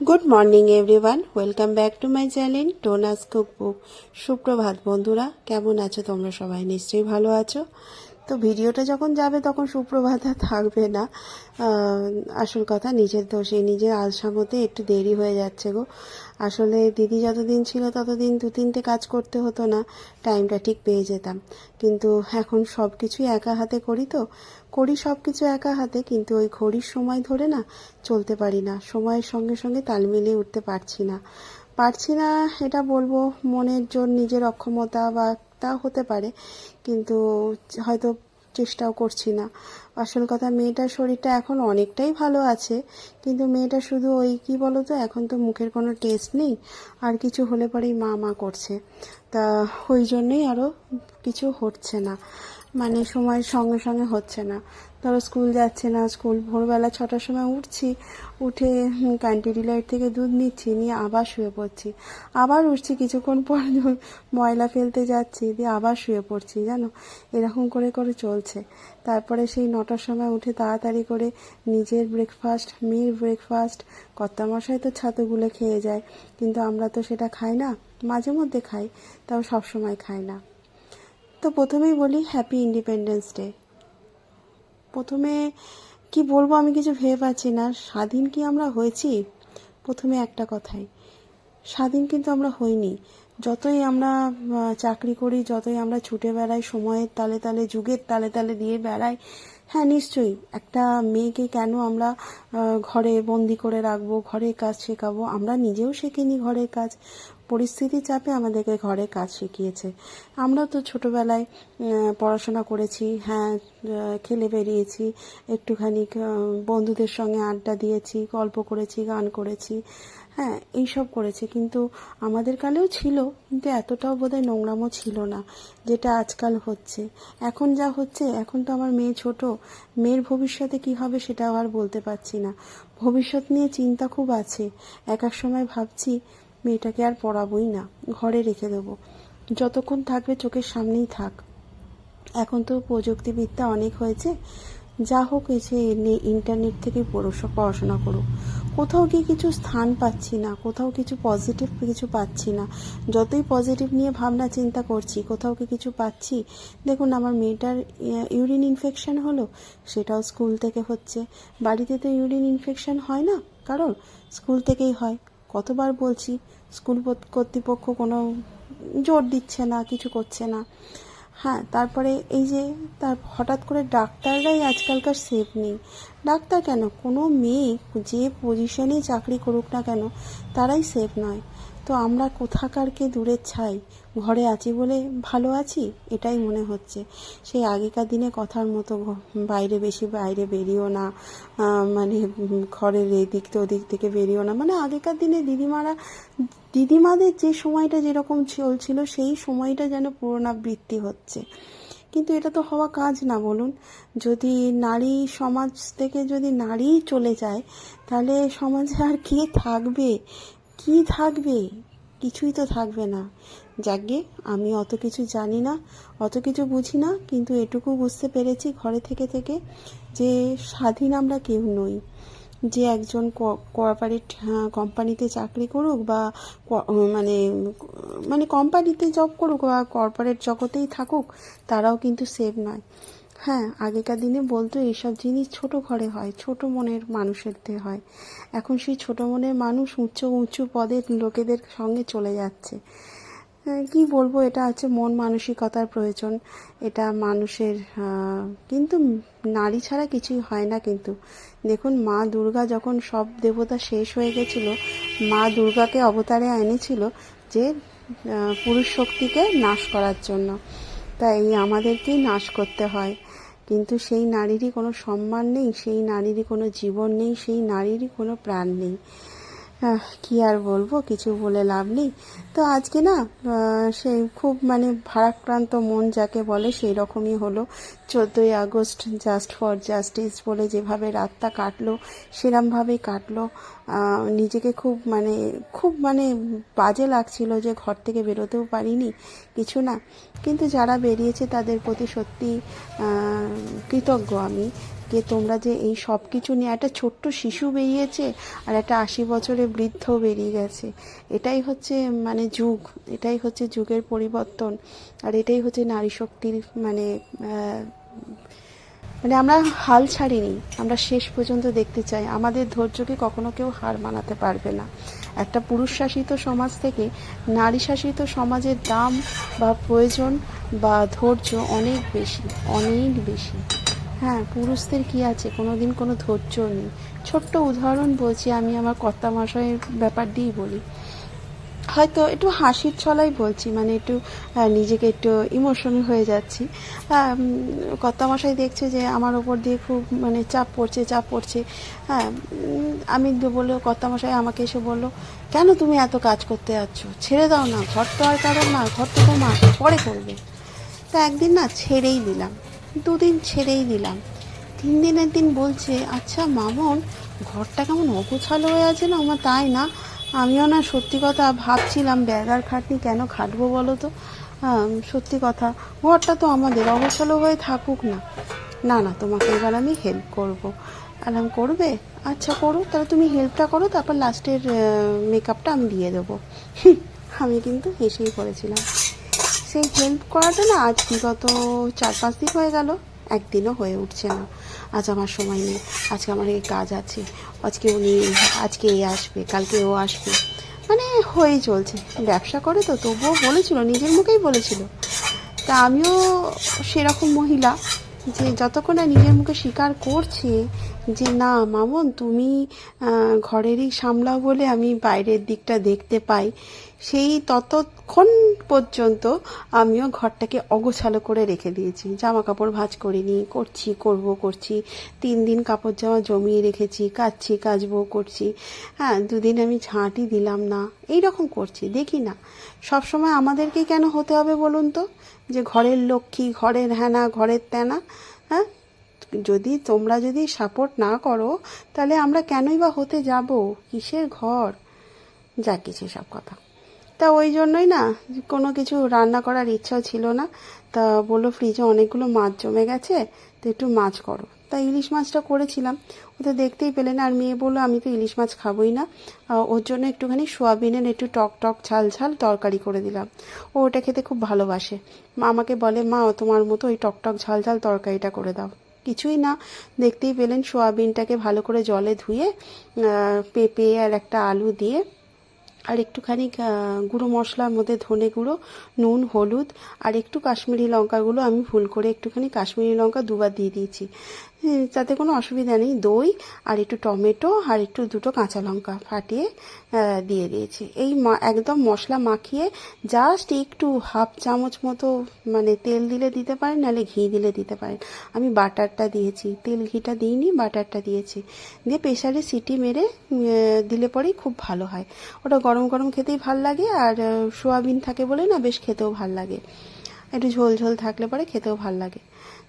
Good morning everyone welcome back to my channel Tona's cookbook সুপ্রভাত, বন্ধুরা। কেমন আছো তোমরা সবাই? নিশ্চয়ই ভালো আছো। তো ভিডিওটা যখন যাবে তখন সুপ্রভাতা থাকবে না। আসল কথা নিজের দোষে নিজের আলসামতে একটু দেরি হয়ে যাচ্ছে গো। আসলে দিদি যতদিন ছিল ততদিন দু তিনটে কাজ করতে হতো না, টাইমটা ঠিক পেয়ে যেতাম। কিন্তু এখন সব কিছুই একা হাতে করি তো, করি সব কিছু একা হাতে, কিন্তু ওই ঘড়ির সময় ধরে না চলতে পারি না। সময়ের সঙ্গে সঙ্গে তাল মিলিয়ে উঠতে পারছি না। পারছি না, এটা বলব, মনের জোর, নিজের অক্ষমতা বা তা হতে পারে, কিন্তু হয়তো চেষ্টাও করছি না। আসল কথা, মেয়েটার শরীরটা এখন অনেকটাই ভালো আছে, কিন্তু মেয়েটা শুধু ওই, কি বলো তো এখন তো মুখের কোনো টেস্ট নেই, আর কিছু হলে পরেই মা মা করছে। তা ওই জন্যই আরও কিছু হচ্ছে না। মানে সময়ের সঙ্গে সঙ্গে হচ্ছে না। ধরো স্কুল যাচ্ছে না স্কুল ভোরবেলা ছটার সময় উঠছি, উঠে ক্যান্টি ডিলাইট থেকে দুধ নিচ্ছি, নিয়ে আবার শুয়ে পড়ছি। আবার উঠছি, কিছুক্ষণ পর ময়লা ফেলতে যাচ্ছি, দিয়ে আবার শুয়ে পড়ছি, জানো? এরকম করে করে চলছে। তারপরে সেই নটার সময় উঠে তাড়াতাড়ি করে নিজের ব্রেকফাস্ট মেয়ের ব্রেকফাস্ট কর্তামশাই তো ছাতুগুলো খেয়ে যায়, কিন্তু আমরা তো সেটা খাই না, মাঝে মধ্যে খাই, তাও সবসময় খাই না। তো প্রথমেই বলি হ্যাপি ইন্ডিপেন্ডেন্স ডে প্রথমে কি বলব আমি কিছু ভেবে পাচ্ছি না। স্বাধীন কি আমরা হয়েছি? প্রথমে একটা কথাই। স্বাধীন কিন্তু আমরা হইনি। যতই আমরা চাকরি করি, যতই আমরা ছুটে বেড়াই, সময়ের তালে তালে, যুগের তালে তালে দিয়ে বেড়াই হ্যাঁ নিশ্চয়ই একটা মেয়েকে কেন আমরা ঘরে বন্দি করে রাখব, ঘরের কাজ শেখাবো? আমরা নিজেও শেখিনি ঘরের কাজ। পরিস্থিতির চাপে আমাদেরকে ঘরে কাজ শিখিয়েছে। আমরা তো ছোটবেলায় পড়াশোনা করেছি হ্যাঁ খেলে বেরিয়েছি, একটুখানি বন্ধুদের সঙ্গে আড্ডা দিয়েছি, গল্প করেছি, গান করেছি হ্যাঁ এইসব করেছে। কিন্তু আমাদের কালেও ছিল, কিন্তু এতটাও বোধহয় নোংরামও ছিল না, যেটা আজকাল হচ্ছে। এখন যা হচ্ছে, এখন তো আমার মেয়ে ছোট, মেয়ের ভবিষ্যতে কি হবে সেটাও আর বলতে পারছি না। ভবিষ্যৎ নিয়ে চিন্তা খুব আছে। এক এক সময় ভাবছি মেয়েটাকে আর পড়াবই না, ঘরে রেখে দেবো। যতক্ষণ থাকবে চোখের সামনেই থাক। এখন তো প্রযুক্তিবিদ্যা অনেক হয়েছে, যা হোক এসে এনে ইন্টারনেট থেকে পড়ো- পড়াশোনা করো কোথাও গিয়ে কিছু স্থান পাচ্ছি না, কোথাও কিছু পজিটিভ কিছু পাচ্ছি না। যতই পজিটিভ নিয়ে ভাবনা চিন্তা করছি, কোথাও কি কিছু পাচ্ছি? দেখুন, আমার মেয়েটার ইউরিন ইনফেকশন হলো, সেটাও স্কুল থেকে হচ্ছে। বাড়িতে তো ইউরিন ইনফেকশন হয় না, কারণ স্কুল থেকেই হয়। কতবার বলছি, স্কুল কর্তৃপক্ষ কোনো জোর দিচ্ছে না, কিছু করছে না। হ্যাঁ তারপরে এই যে, তার হঠাৎ করে ডাক্তাররাই আজকালকার সেফ নেই। ডাক্তার কেন? কোনো মেয়ে যে পজিশনে চাকরি করুক না কেন, তারাই সেফ নয়। তো আমরা কোথাকারকে দূরের ছাই? ঘরে আছি বলে ভালো আছি? এটাই মনে হচ্ছে। সেই আগেকার দিনে কথার মতো বাইরে বেশি বাইরে বেরিও না মানে ঘরের এদিক তো ওদিক থেকে বেরিও না। মানে আগেকার দিনে দিদিমারা, দিদিমাদের যে সময়টা যেরকম চলছিল, সেই সময়টা যেন পুনরাবৃত্তি হচ্ছে। কিন্তু এটা তো হওয়া কাজ না, বলুন। যদি নারী সমাজ থেকে যদি নারী চলে যায়, তাহলে সমাজে আর কে থাকবে? কি থাকবে? কিছুই তো থাকবে না। যাকে আমি অত কিছু জানি না, অত কিছু বুঝি না, কিন্তু এটুকু বুঝতে পেরেছি ঘরে থেকে থেকে যে স্বাধীন আমরা কেউ নই। যে একজন কোঅপারেট কোম্পানিতে চাকরি করুক বা মানে মানে কোম্পানিতে জব করুক বা কর্পোরেট জগতেই থাকুক, তারাও কিন্তু সেভ নয়। হ্যাঁ আগেকার দিনে বলতো এইসব জিনিস ছোট ঘরে হয়, ছোট মনের মানুষেরদের হয়। এখন সেই ছোট মনের মানুষ উঁচু উঁচু পদের লোকেদের সঙ্গে চলে যাচ্ছে। কি বলব, এটা হচ্ছে মন মানসিকতার প্রয়োজন। এটা মানুষের কিন্তু নারী ছাড়া কিছুই হয় না কিন্তু। দেখুন, মা দুর্গা যখন সব দেবতা শেষ হয়ে গেছিল, মা দুর্গাকে অবতারে এনেছিল যে পুরুষ শক্তিকে নাশ করার জন্য। তাই আমাদেরকেই নাশ করতে হয়। কিন্তু সেই নারীরই কোনো সম্মান নেই, সেই নারীরই কোনো জীবন নেই, সেই নারীরই কোনো প্রাণ নেই। কি আর বলব, কিছু বলে লাভ নেই। তো আজকে না সেই খুব মানে ভারাক্রান্ত মন যাকে বলে সেই রকমই হলো। চোদ্দোই আগস্ট জাস্ট ফর জাস্টিস বলে যেভাবে রাতটা কাটলো, সেরমভাবেই কাটলো। নিজেকে খুব মানে খুব মানে বাজে লাগছিল যে ঘর থেকে বেরোতেও পারিনি, কিছু না। কিন্তু যারা বেরিয়েছে তাদের প্রতি সত্যি কৃতজ্ঞ আমি। আজকে তোমরা যে এই সব কিছু নিয়ে একটা ছোট্ট শিশু বেরিয়েছে আর একটা আশি বছরের বৃদ্ধ বেরিয়ে গেছে, এটাই হচ্ছে মানে যুগ, এটাই হচ্ছে যুগের পরিবর্তন আর এটাই হচ্ছে নারী শক্তির মানে মানে আমরা হাল ছাড়িনি, আমরা শেষ পর্যন্ত দেখতে চাই। আমাদের ধৈর্যকে কখনো কেউ হার মানাতে পারবে না। একটা পুরুষ শাসিত সমাজ থেকে নারী শাসিত সমাজের দাম বা প্রয়োজন বা ধৈর্য অনেক বেশি অনেক বেশি। হ্যাঁ পুরুষদের কি আছে? কোনো দিন কোনো ধৈর্য নেই। ছোট্ট উদাহরণ বলছি, আমি আমার কর্তা মশাইয়ের ব্যাপার দিয়েই বলি। হয়তো একটু হাসির ছলাই বলছি মানে একটু নিজেকে একটু ইমোশনাল হয়ে যাচ্ছি। কর্তামশাই দেখছে যে আমার ওপর দিয়ে খুব মানে চাপ পড়ছে চাপ পড়ছে। হ্যাঁ আমি বলল কর্তামশাই আমাকে এসে বলল, কেন তুমি এত কাজ করতে যাচ্ছ? ছেড়ে দাও না, ঘর তো আর কারণ না, ঘর তো তোমার, পরে করবে। তা একদিন না ছেড়েই দিলাম। দুদিন ছেড়েই দিলাম। তিন দিনের দিন বলছে আচ্ছা মামন, ঘরটা কেমন অগোছালো হয়ে আছে না? আমার তাই না। আমিও না সত্যি কথা ভাবছিলাম ব্যাগার খাটনি কেন খাটবো বলো তো? সত্যি কথা, ঘরটা তো আমাদের অগোছালো হয়ে থাকুক না। না না, তোমাকে এবার আমি হেল্প করব। আলাম করবে? আচ্ছা করো, তাহলে তুমি হেল্পটা করো, তারপর লাস্টের মেকআপটা আমি দিয়ে দেবো। আমি কিন্তু হেসেই করেছিলাম সেই হেল্প করাটা না আজ বিগত চার পাঁচ দিন হয়ে গেল। একদিনও হয়ে উঠছে না। আজ আমার সময় নেই। আজকে আমার এই কাজ আছে। আজকে উনি, আজকে এ আসবে, কালকে ও আসবে। মানে হয়েই চলছে। ব্যবসা করে তো, তবুও বলেছিল, নিজের মুখেই বলেছিল। তা আমিও সেরকম মহিলা যে যতক্ষণ না নিজের মুখে স্বীকার করছে যে, না, মামন, তুমি ঘরেরই সামলাও বলে আমি বাইরের দিকটা দেখতে পাই। সেই ততক্ষণ পর্যন্ত আমিও ঘরটাকে অগোছালো করে রেখে দিয়েছি। জামা কাপড় ভাঁজ করিনি, করছি, করব, করছি। তিন দিন কাপড় জামা জমিয়ে রেখেছি, কাচ্ছি, কাচবো, করছি। হ্যাঁ দুদিন আমি ঝাঁটই দিলাম না। এই রকম করছি, দেখি না। সব সময় আমাদেরকেই কেন হতে হবে বলুন তো? যে ঘরের লক্ষ্মী, ঘরের হ্যানা ঘরের ত্যানা হ্যাঁ? যদি তোমরা যদি সাপোর্ট না করো, তাহলে আমরা কেনই বা হতে যাব? কিসের ঘর? যা কিছু সব কথা। তা ওই জন্যই না, কোনো কিছু রান্না করার ইচ্ছাও ছিল না। তা বলল, ফ্রিজে অনেকগুলো মাছ জমে গেছে, তো একটু মাছ করো। তা ইলিশ মাছটা করেছিলাম, ও তো দেখতেই পেলেন, আর মেয়ে বলল, আমি তো ইলিশ মাছ খাবোই না। ওর জন্য একটুখানি সোয়াবিনের একটু টক টক ঝাল ঝাল তরকারি করে দিলাম। ও ওটা খেতে খুব ভালোবাসে। মা আমাকে বলে, মা, তোমার মতো ওই টক টক ঝাল ঝাল তরকারিটা করে দাও। কিছুই না, দেখতেই পেলেন সোয়াবিনটাকে ভালো করে জলে ধুয়ে পেঁপে আর একটা আলু দিয়ে আর একটুখানি গুঁড়ো মশলার মধ্যে ধনে গুঁড়ো, নুন, হলুদ, আর একটু কাশ্মীরি লঙ্কাগুলো আমি ভুল করে একটুখানি কাশ্মীরি লঙ্কা দুবার দিয়ে দিয়েছি। তাতে কোনো অসুবিধা নেই। দই আর একটু টমেটো আর একটু দুটো কাঁচা লঙ্কা ফাটিয়ে দিয়ে দিয়েছি। এই একদম মশলা মাখিয়ে জাস্ট একটু হাফ চামচ মতো মানে তেল দিলে দিতে পারেন, নাহলে ঘি দিলে দিতে পারেন। আমি বাটারটা দিয়েছি। তেল ঘিটা দিইনি, বাটারটা দিয়েছি। দিয়ে প্রেশারে সিটি মেরে দিলে পরেই খুব ভালো হয়। ওটা গরম গরম খেতেই ভালো লাগে আর সোয়াবিন থাকে বলে না, বেশ খেতেও ভালো লাগে। একটু ঝোল ঝোল থাকলে পরে খেতেও ভালো লাগে।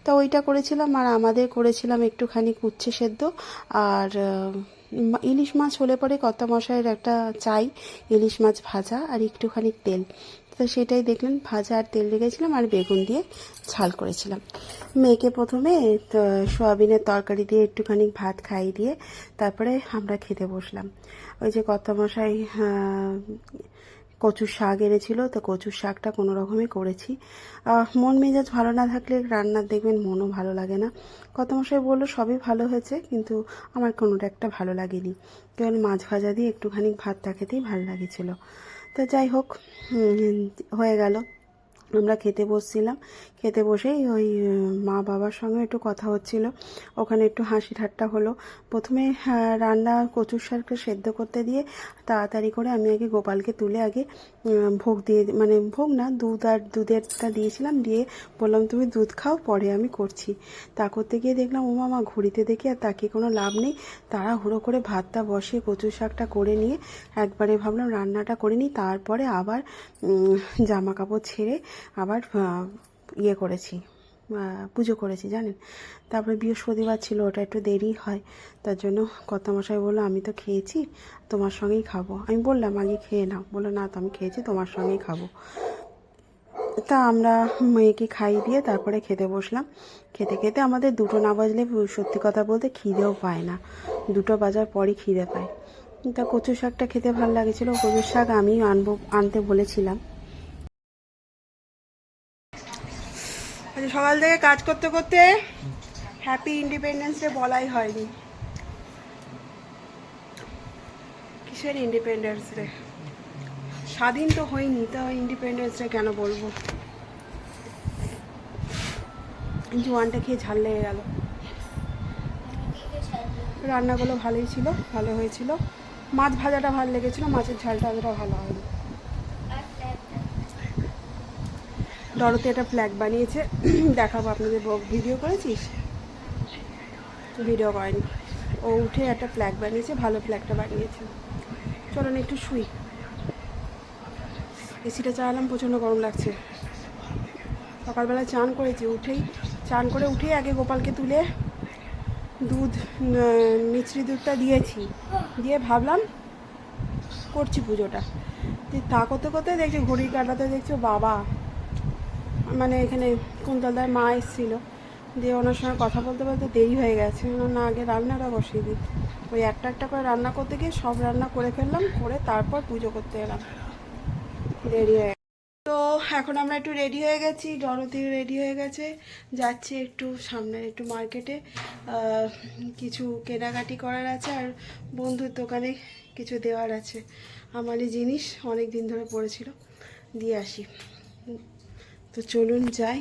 তা ওইটা করেছিলাম আর আমাদের করেছিলাম একটুখানি উচ্ছে সেদ্ধ। আর ইলিশ মাছ হলে পরে কত মশাইয়ের একটা চাই, ইলিশ মাছ ভাজা আর একটুখানি তেল। তো সেটাই দেখলেন, ভাজা আর তেল রেখেছিলাম আর বেগুন দিয়ে ঝাল করেছিলাম। মেয়েকে প্রথমে সোয়াবিনের তরকারি দিয়ে একটুখানি ভাত খাইয়ে দিয়ে তারপরে আমরা খেতে বসলাম। ওই যে কর্তামশাই কচুর শাক এনেছিল, তো কচুর শাকটা কোনো রকমে করেছি। মন মেজাজ ভালো না থাকলে রান্নার দেখবেন মনও ভালো লাগে না। কত মশাই বলল, সবই ভালো হয়েছে, কিন্তু আমার কোনোটা একটা ভালো লাগেনি। কেবল মাছ ভাজা দিয়ে একটুখানি ভাতটা খেতেই ভালো লাগেছিল। তো যাই হোক হয়ে গেল। আমরা খেতে বসছিলাম। খেতে বসেই ওই মা বাবার সঙ্গে একটু কথা হচ্ছিল। ওখানে একটু হাসি ঠাট্টা হলো। প্রথমে আহ, রান্না কচুর শাকটা সেদ্ধ করতে দিয়ে তাড়াতাড়ি করে আমি আগে গোপালকে তুলে আগে ভোগ দিয়ে মানে ভোগ না দুধ আর দুধেরটা দিয়েছিলাম। দিয়ে বললাম তুমি দুধ খাও পরে আমি করছি। তা করতে গিয়ে দেখলাম ও মামা ঘড়িতে দেখি আর তাকে কোনো লাভ নেই। তারা হুড়ো করে ভাতটা বসিয়ে কচুর শাকটা করে নিয়ে একবারে ভাবলাম রান্নাটা করে নিই। তারপরে আবার জামা কাপড় ছেড়ে আবার ইয়ে করেছি পুজো করেছি, জানেন? তারপরে বৃহস্পতিবার ছিল, ওটা একটু দেরি হয়, তার জন্য কর্তামশাই বলল, আমি তো খেয়েছি, তোমার সঙ্গেই খাব। আমি বললাম, আগে খেয়ে নাও। বলল, না তো, আমি খেয়েছি, তোমার সঙ্গেই খাব। তা আমরা মেয়েকে খাইয়ে দিয়ে তারপরে খেতে বসলাম। খেতে খেতে আমাদের দুটো না বাজলে সত্যি কথা বলতে খিদেও পায় না। দুটো বাজার পরই খিদে পায়। তা কচু শাকটা খেতে ভালো লাগেছিল। কচু শাক আমি আনব, আনতে বলেছিলাম। সকাল থেকে কাজ করতে করতে হ্যাপি ইন্ডিপেন্ডেন্স ডে বলাই হয়নি। কিসের ইন্ডিপেন্ডেন্স ডে স্বাধীন তো হয়নি, তা ইন্ডিপেন্ডেন্স ডে কেন বলব? জোয়ানটা খেয়ে ঝাল লেগে গেল। রান্নাগুলো ভালোই ছিল, ভালো হয়েছিল। মাছ ভাজাটা ভালো লেগেছিল, মাছের ঝালটা অতটা ভালো হয়নি। ডরতে একটা ফ্ল্যাগ বানিয়েছে। দেখাবো আপনাদের ভিডিও করেছিস? ভিডিও করেনি। ও উঠে একটা ফ্ল্যাগ বানিয়েছে, ভালো ফ্ল্যাগটা বানিয়েছে। চলো না, একটু শুই। এসিটা চালালাম, প্রচণ্ড গরম লাগছে। সকালবেলা চান করেছি, উঠেই চান করে উঠেই আগে গোপালকে তুলে দুধ মিছরি দুধটা দিয়েছি। দিয়ে ভাবলাম করছি পুজোটা। তা করতে করতে দেখছি ঘড়ির কাটাতে দেখছ বাবা মানে এখানে কুন্তলদার মা এসেছিল। দিয়ে ওনার সঙ্গে কথা বলতে বলতে দেরি হয়ে গেছে। না, আগে রান্নাটা বসিয়ে দিই। ওই একটা একটা করে রান্না করতে গিয়ে সব রান্না করে ফেললাম, করে তারপর পুজো করতে এলাম। দেরি হয়ে তো এখন আমরা একটু রেডি হয়ে গেছি। ডরতি রেডি হয়ে গেছে। যাচ্ছি একটু সামনে একটু মার্কেটে কিছু কেনাকাটি করার আছে আর বন্ধুর দোকানে কিছু দেওয়ার আছে। আমারই জিনিস অনেক দিন ধরে পড়েছিল। দিয়ে আসি। তো চলুন যাই।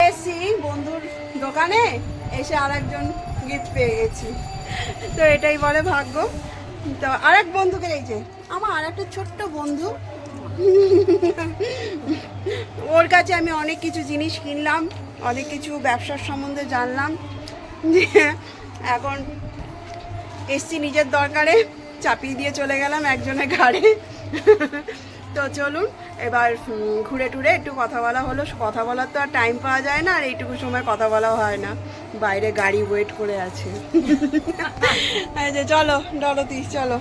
এসছি বন্ধুর দোকানে এসে আর একজন গিফট পেয়ে গেছি। তো এটাই বলে ভাগ্য। তো আর এক বন্ধুকে এই যে, আমার আর একটা ছোট্ট বন্ধু। ওর কাছে আমি অনেক কিছু জিনিস কিনলাম, অনেক কিছু ব্যবসার সম্বন্ধে জানলাম। এখন এসছি নিজের দরকারে, চাপিয়ে দিয়ে চলে গেলাম একজনের ঘাড়ে। তো চলুন, এবার ঘুরে টুরে একটু কথা বলা হলো। কথা বলার তো আর টাইম পাওয়া যায় না, আর এইটুকু সময় কথা বলাও হয় না। বাইরে গাড়ি ওয়েট করে আছে। যে চলো, ডলতি, চলো।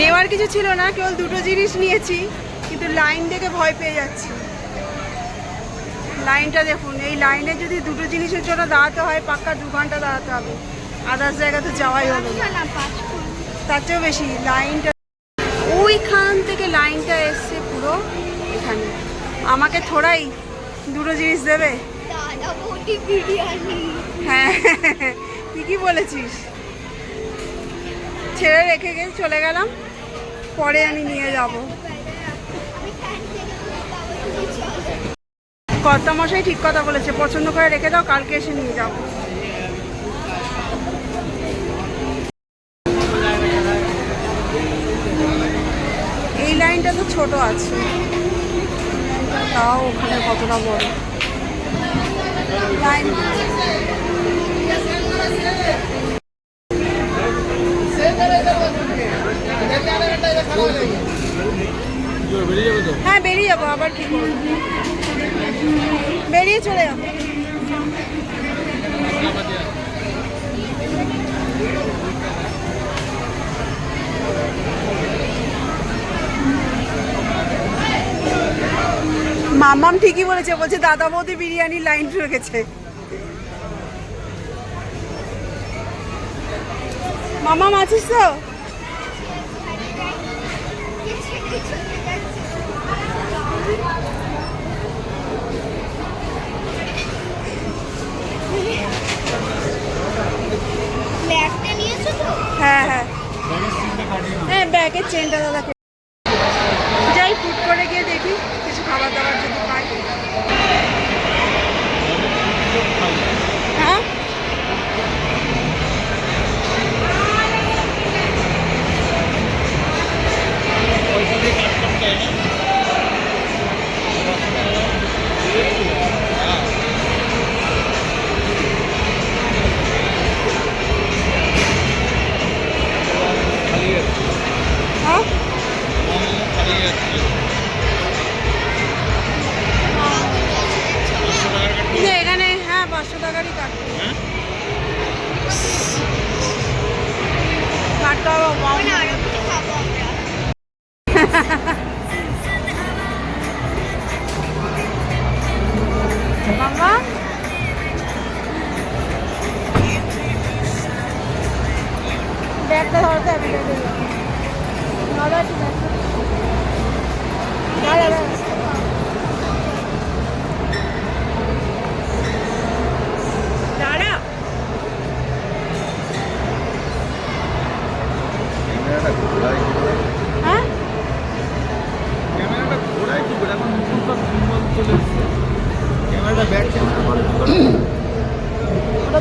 নেওয়ার কিছু ছিল না, কেবল দুটো জিনিস নিয়েছি, কিন্তু লাইন দেখে ভয় পেয়ে যাচ্ছি। লাইনটা দেখুন। এই লাইনে যদি দুটো জিনিসের জন্য দাঁড়াতে হয় পাক্কা দু ঘণ্টা দাঁড়াতে হবে। আদার্স জায়গা তো যাওয়াই হবে তার চেয়েও বেশি লাইনটা ওইখান থেকে লাইনটা এসছে পুরো এখানে। আমাকে থোড়াই দুটো জিনিস দেবে? হ্যাঁ তুই কি বলেছিস? ছেড়ে রেখে গিয়ে চলে গেলাম পরে আমি নিয়ে যাব আমি ফ্যান থেকে বাবা তুমি চলো কর্তা মশাই ঠিক কথা বলেছে। পছন্দ করে রেখে দাও, কালকে এসে নিয়ে যাও। এই লাইনটা তো ছোট আছে। তাও ওখানে কতটা বড়। লাইন বেরিয়ে যাবে তো হ্যাঁ বেরিয়ে যাব, আবার কি বেরিয়ে চলে যাব। মামাম ঠিকই বলেছে, বলছে দাদা বৌদি বিরিয়ানির লাইন রেখেছে মামাম আছিস তো? হ্যাঁ হ্যাঁ। হ্যাঁ ব্যাগের চেনটা দাদা যাই ফুট করে গিয়ে দেখি কিছু খাবার দাবার কাটতে হবে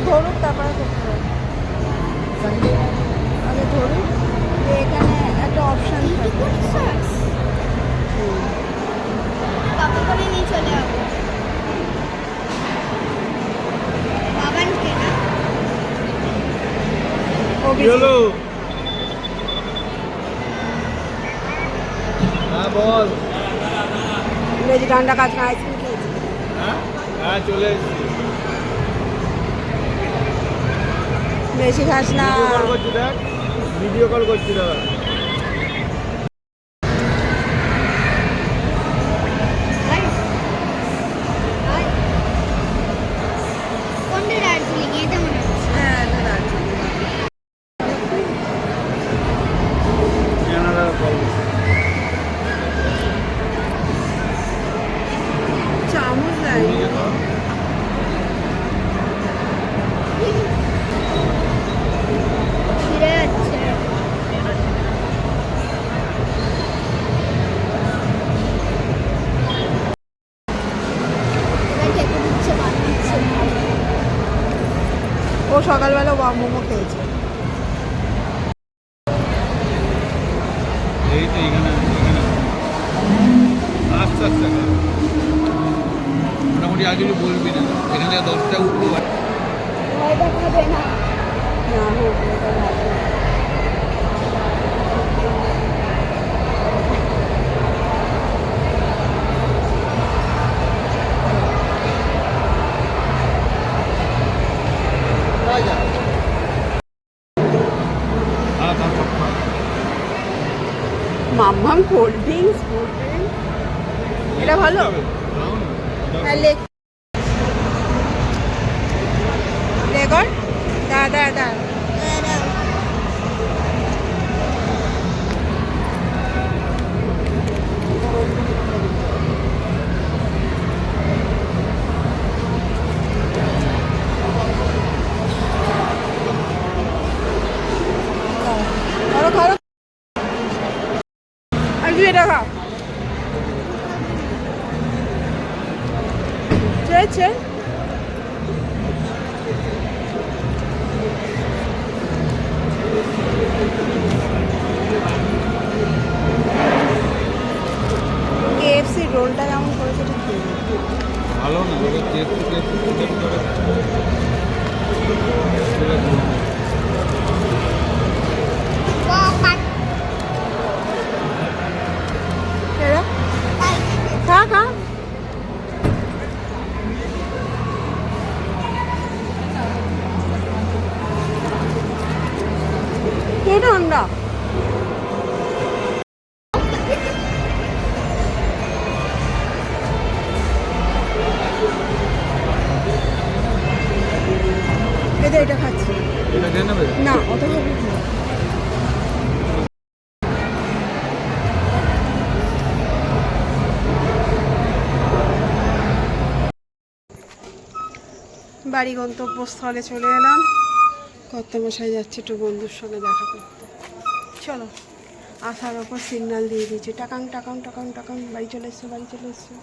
ধরুক তারপরে করতে হবে। আগে ধরুক দিয়ে এখানে একটা অপশান থাকবে করে নিয়ে চলে যাব। বাবানকে না? কি হ্যাঁ বল। বেশি ঠান্ডা কাজ না আইসক্রিম খেয়েছি হ্যাঁ হ্যাঁ চলে এসছি খাস না। ভিডিও কল করছি আস্তে টাকা। মোটামুটি আগে কিছু বলবি না। এখান থেকে দশটা খাবে না। না। বাড়ি গন্তব্যস্থলে চলে এলাম। কর্তামশাই যাচ্ছে একটু বন্ধুর সঙ্গে দেখা করতে। চলো, আসার ওপর সিগন্যাল দিয়ে দিয়েছি। টাকাং টাকাং টাকাং টাকাং, বাড়ি চলে এসছো, বাড়ি চলে এসছো।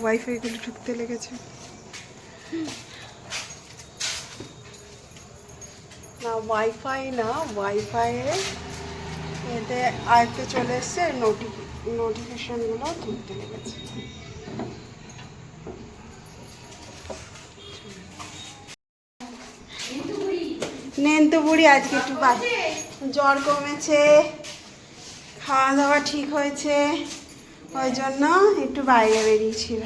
ওয়াইফাইগুলো ঢুকতে লেগেছে। না ওয়াইফাই না ওয়াইফাইয়ে এতে আয়তে চলে এসছে নোটি নোটিফিকেশানগুলো ঢুকতে লেগেছে নেন তো বুড়ি আজকে একটু জ্বর কমেছে খাওয়া দাওয়া ঠিক হয়েছে ওই জন্য একটু বাইরে বেরিয়েছিল।